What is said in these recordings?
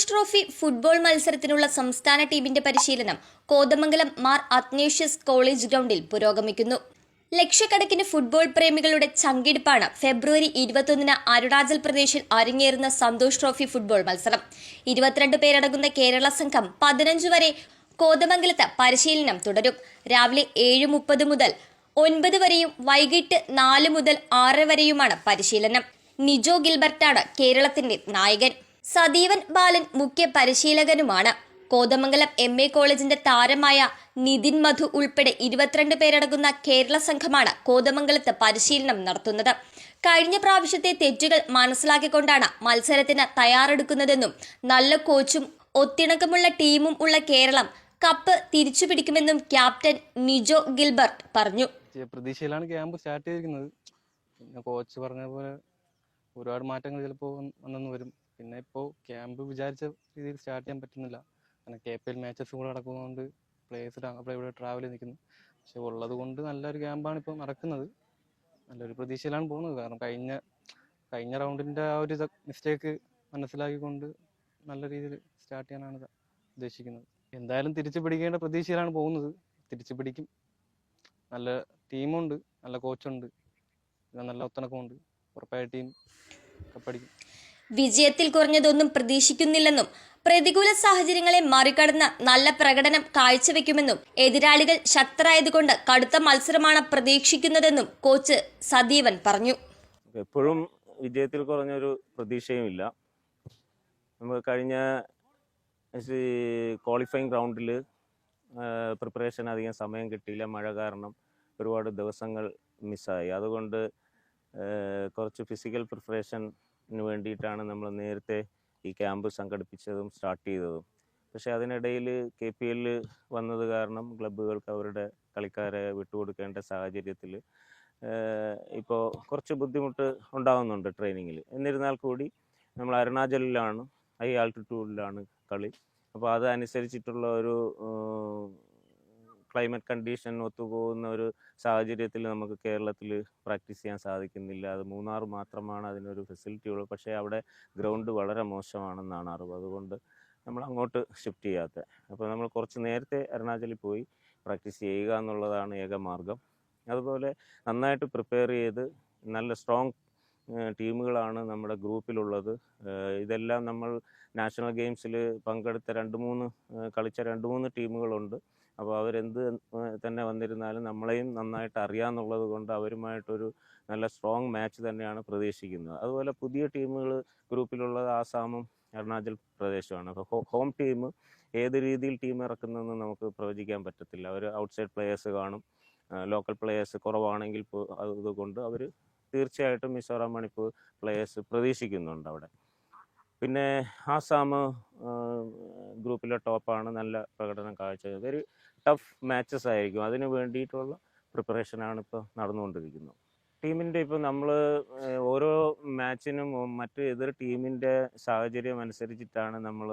Santhosh trophy football മത്സരത്തിനുള്ള സംസ്ഥാന ടീമിന്റെ പരിശീലനം കോതമംഗലം മാർ അത്നേഷ്യസ് കോളേജ് ഗ്രൗണ്ടിൽ പുരോഗമിക്കുന്നു. ലക്ഷക്കണക്കിന് ഫുട്ബോൾ പ്രേമികളുടെ ചങ്കിടിപ്പാണ് ഫെബ്രുവരി ഇരുപത്തൊന്നിന് അരുണാചൽ പ്രദേശിൽ അരങ്ങേറുന്ന സന്തോഷ് ട്രോഫി ഫുട്ബോൾ മത്സരം. ഇരുപത്തിരണ്ട് പേരടങ്ങുന്ന കേരള സംഘം പതിനഞ്ച് വരെ കോതമംഗലത്ത് പരിശീലനം തുടരും. രാവിലെ ഏഴ് മുപ്പത് മുതൽ ഒൻപത് വരെയും വൈകിട്ട് നാല് മുതൽ ആറ് വരെയുമാണ് പരിശീലനം. നിജോ ഗിൽബർട്ടാണ് കേരളത്തിന്റെ നായകൻ. സദീവൻ ബാലൻ മുഖ്യ പരിശീലകനുമാണ്. കോതമംഗലം എം എ കോളേജിന്റെ താരമായ നിതിൻ മധു ഉൾപ്പെടെ ഇരുപത്തിരണ്ട് പേരടങ്ങുന്ന കേരള സംഘമാണ് കോതമംഗലത്ത് പരിശീലനം നടത്തുന്നത്. കഴിഞ്ഞ പ്രാവശ്യത്തെ തെറ്റുകൾ മനസ്സിലാക്കിക്കൊണ്ടാണ് മത്സരത്തിന് തയ്യാറെടുക്കുന്നതെന്നും നല്ല കോച്ചും ഒത്തിണക്കമുള്ള ടീമും ഉള്ള കേരളം കപ്പ് തിരിച്ചുപിടിക്കുമെന്നും ക്യാപ്റ്റൻ നിജോ ഗിൽബർട്ട് പറഞ്ഞു. പ്രതീക്ഷയിലാണ് ക്യാമ്പ് സ്റ്റാർട്ട് ചെയ്തിരിക്കുന്നത്. കോച്ച് പറഞ്ഞ പോലെ ഒരുപാട് മാറ്റങ്ങൾ ചിലപ്പോൾ വന്നെന്ന് വരും. പിന്നെ ഇപ്പോൾ ക്യാമ്പ് വിചാരിച്ച രീതിയിൽ സ്റ്റാർട്ട് ചെയ്യാൻ പറ്റുന്നില്ല. കാരണം കെ പി എൽ മാച്ചസ് കൂടെ നടക്കുന്നതുകൊണ്ട് പ്ലേയേഴ്സ് അവിടെ ഇവിടെ ട്രാവൽ നിൽക്കുന്നു പക്ഷെ ഉള്ളത് കൊണ്ട് നല്ലൊരു ക്യാമ്പാണ് ഇപ്പോൾ നടക്കുന്നത്. നല്ലൊരു പ്രതീക്ഷയിലാണ് പോകുന്നത്. കാരണം കഴിഞ്ഞ കഴിഞ്ഞ റൗണ്ടിന്റെ ആ ഒരു മിസ്റ്റേക്ക് മനസ്സിലാക്കിക്കൊണ്ട് നല്ല രീതിയിൽ സ്റ്റാർട്ട് ചെയ്യാനാണ് ഉദ്ദേശിക്കുന്നത്. എന്തായാലും തിരിച്ചു പിടിക്കേണ്ട പ്രതീക്ഷയിലാണ് പോകുന്നത്. തിരിച്ചു പിടിക്കും. നല്ല ടീമുണ്ട് നല്ല കോച്ചുണ്ട് പിന്നെ നല്ല ഒത്തിണക്കമുണ്ട് ഉറപ്പായ ടീം കപ്പടിക്കും വിജയത്തിൽ കുറഞ്ഞതൊന്നും പ്രതീക്ഷിക്കുന്നില്ലെന്നും പ്രതികൂല സാഹചര്യങ്ങളെ മറികടന്ന് നല്ല പ്രകടനം കാഴ്ചവെക്കുമെന്നും എതിരാളികൾ ശക്തരായതുകൊണ്ട് കടുത്ത മത്സരമാണ് പ്രതീക്ഷിക്കുന്നതെന്നും കോച്ച് സദീവൻ പറഞ്ഞു. എപ്പോഴും വിജയത്തിൽ കുറഞ്ഞൊരു പ്രതീക്ഷയുമില്ല. നമുക്ക് കഴിഞ്ഞ ക്വാളിഫയിങ് റൗണ്ടിൽ പ്രിപ്പറേഷൻ അധികം സമയം കിട്ടിയില്ല. മഴ കാരണം ഒരുപാട് ദിവസങ്ങൾ മിസ്സായി അതുകൊണ്ട് കുറച്ച് ഫിസിക്കൽ പ്രിപ്പറേഷന് വേണ്ടിയിട്ടാണ് നമ്മൾ നേരത്തെ ഈ ക്യാമ്പ് സംഘടിപ്പിച്ചതും സ്റ്റാർട്ട് ചെയ്തതും. പക്ഷേ അതിനിടയിൽ കെ പി എല്ലിൽ വന്നത് കാരണം ക്ലബ്ബുകൾക്ക് അവരുടെ കളിക്കാരെ വിട്ടുകൊടുക്കേണ്ട സാഹചര്യത്തിൽ ഇപ്പോൾ കുറച്ച് ബുദ്ധിമുട്ട് ഉണ്ടാകുന്നുണ്ട് ട്രെയിനിങ്ങിൽ. എന്നിരുന്നാൽ കൂടി നമ്മൾ അരുണാചലിലാണ് ഹൈ ആൾട്ടിറ്റ്യൂഡിലാണ് കളി. അപ്പോൾ അതനുസരിച്ചിട്ടുള്ള ഒരു ക്ലൈമറ്റ് കണ്ടീഷൻ ഒത്തുപോകുന്ന ഒരു സാഹചര്യത്തിൽ നമുക്ക് കേരളത്തിൽ പ്രാക്ടീസ് ചെയ്യാൻ സാധിക്കുന്നില്ല. അത് മൂന്നാർ മാത്രമാണ് അതിനൊരു ഫെസിലിറ്റി ഉള്ളത് പക്ഷേ അവിടെ ഗ്രൗണ്ട് വളരെ മോശമാണെന്നാണ് അറിവ്. അതുകൊണ്ട് നമ്മൾ അങ്ങോട്ട് ഷിഫ്റ്റ് ചെയ്യാത്ത. അപ്പോൾ നമ്മൾ കുറച്ച് നേരത്തെ അരുണാചലിൽ പോയി പ്രാക്ടീസ് ചെയ്യുക എന്നുള്ളതാണ് ഏക മാർഗം. അതുപോലെ നന്നായിട്ട് പ്രിപ്പയർ ചെയ്ത് നല്ല സ്ട്രോങ് ടീമുകളാണ് നമ്മുടെ ഗ്രൂപ്പിലുള്ളത്. ഇതെല്ലാം നമ്മൾ നാഷണൽ ഗെയിംസിൽ പങ്കെടുത്ത രണ്ട് മൂന്ന് കളിച്ച രണ്ട് മൂന്ന് ടീമുകളുണ്ട്. അപ്പോൾ അവരെന്ത് തന്നെ വന്നിരുന്നാലും നമ്മളെയും നന്നായിട്ട് അറിയാമെന്നുള്ളത് കൊണ്ട് അവരുമായിട്ടൊരു നല്ല സ്ട്രോങ് മാച്ച് തന്നെയാണ് പ്രതീക്ഷിക്കുന്നത്. അതുപോലെ പുതിയ ടീമുകൾ ഗ്രൂപ്പിലുള്ളത് ആസാമും അരുണാചൽ പ്രദേശുമാണ്. അപ്പോൾ ഹോം ടീം ഏത് രീതിയിൽ ടീം ഇറക്കുന്നതെന്ന് നമുക്ക് പ്രവചിക്കാൻ പറ്റത്തില്ല. അവർ ഔട്ട്സൈഡ് പ്ലേയേഴ്സ് കാണും. ലോക്കൽ പ്ലേയേഴ്സ് കുറവാണെങ്കിൽ അതുകൊണ്ട് അവർ തീർച്ചയായിട്ടും മിസോറാം മണിപ്പൂർ പ്ലേയേഴ്സ് പ്രതീക്ഷിക്കുന്നുണ്ട് അവിടെ. പിന്നെ ആസാം ഗ്രൂപ്പിലെ ടോപ്പാണ് നല്ല പ്രകടനം കാഴ്ച ഒരു ടഫ് മാച്ചസ് ആയിരിക്കും. അതിന് വേണ്ടിയിട്ടുള്ള പ്രിപ്പറേഷനാണ് ഇപ്പോൾ നടന്നുകൊണ്ടിരിക്കുന്നത്. ടീമിന്റെ ഇപ്പോൾ നമ്മൾ ഓരോ മാച്ചിനും മറ്റ് എതിർ ടീമിന്റെ സാഹചര്യം അനുസരിച്ചിട്ടാണ് നമ്മൾ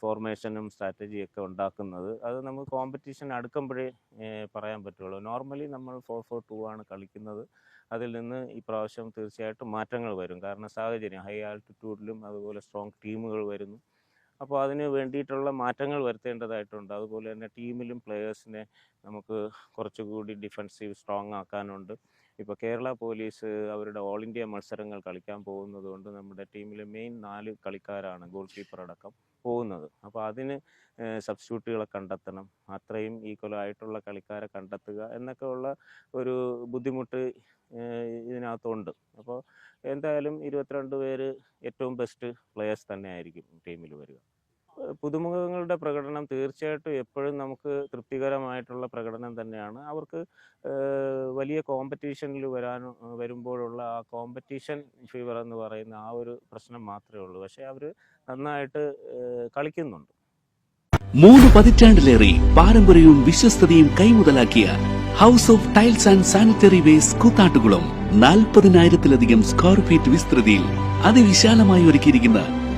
ഫോർമേഷനും സ്ട്രാറ്റജിയൊക്കെ ഉണ്ടാക്കുന്നത്. അത് നമുക്ക് കോമ്പറ്റീഷൻ അടുക്കുമ്പോഴേ പറയാൻ പറ്റുള്ളൂ. നോർമലി നമ്മൾ ഫോർ ഫോർ ടു ആണ് കളിക്കുന്നത്. അതിൽ നിന്ന് ഈ പ്രാവശ്യം തീർച്ചയായിട്ടും മാറ്റങ്ങൾ വരും. കാരണം സാഹചര്യം ഹൈ ആൾട്ടിറ്റ്യൂഡിലും അതുപോലെ സ്ട്രോങ് ടീമുകൾ വരുന്നു. അപ്പോൾ അതിന് വേണ്ടിയിട്ടുള്ള മാറ്റങ്ങൾ വരുത്തേണ്ടതായിട്ടുണ്ട്. അതുപോലെ തന്നെ ടീമിലും പ്ലെയേഴ്സിനെ നമുക്ക് കുറച്ചുകൂടി ഡിഫൻസീവ് സ്ട്രോങ് ആക്കാനുണ്ട്. ഇപ്പോൾ കേരള പോലീസ് അവരുടെ ഓൾ ഇന്ത്യ മത്സരങ്ങൾ കളിക്കാൻ പോകുന്നത് കൊണ്ട് നമ്മുടെ ടീമിലെ മെയിൻ നാല് കളിക്കാരാണ് ഗോൾ കീപ്പർ അടക്കം. പോകുന്നത്. അപ്പോൾ അതിന് സബ്സ്റ്റിറ്റ്യൂട്ടുകളെ കണ്ടെത്തണം. അത്രയും ഈക്വൽ ആയിട്ടുള്ള കളിക്കാരെ കണ്ടെത്തുക എന്നൊക്കെ ഉള്ള ഒരു ബുദ്ധിമുട്ട് ഇതിനകത്തുണ്ട്. അപ്പോൾ എന്തായാലും ഇരുപത്തിരണ്ട് പേര് ഏറ്റവും ബെസ്റ്റ് പ്ലെയേഴ്സ് തന്നെ ആയിരിക്കും ടീമിൽ വരിക. പുതുമുഖങ്ങളുടെ പ്രകടനം തീർച്ചയായിട്ടും എപ്പോഴും നമുക്ക് തൃപ്തികരമായിട്ടുള്ള പ്രകടനം തന്നെയാണ്. അവർക്ക് വലിയ കോമ്പറ്റീഷനിൽ വരാൻ വരുമ്പോഴുള്ള ആ കോമ്പറ്റീഷൻ ഫീവർ എന്ന് പറയുന്ന ആ ഒരു പ്രശ്നം മാത്രമേ ഉള്ളൂ. പക്ഷേ അവർ നന്നായിട്ട് കളിക്കുന്നുണ്ട്. മൂന്ന് പതിറ്റാണ്ടിലേറെ പാരമ്പര്യവും വിശ്വസ്തതയും കൈമുതലാക്കിയ house of tiles and sanitary waste Koothattukulam നാൽപ്പതിനായിരത്തിലധികം സ്ക്വയർ ഫീറ്റ് വിസ്തൃതിയിൽ അതിവിശാലമായി ഒരുക്കിയിരിക്കുന്ന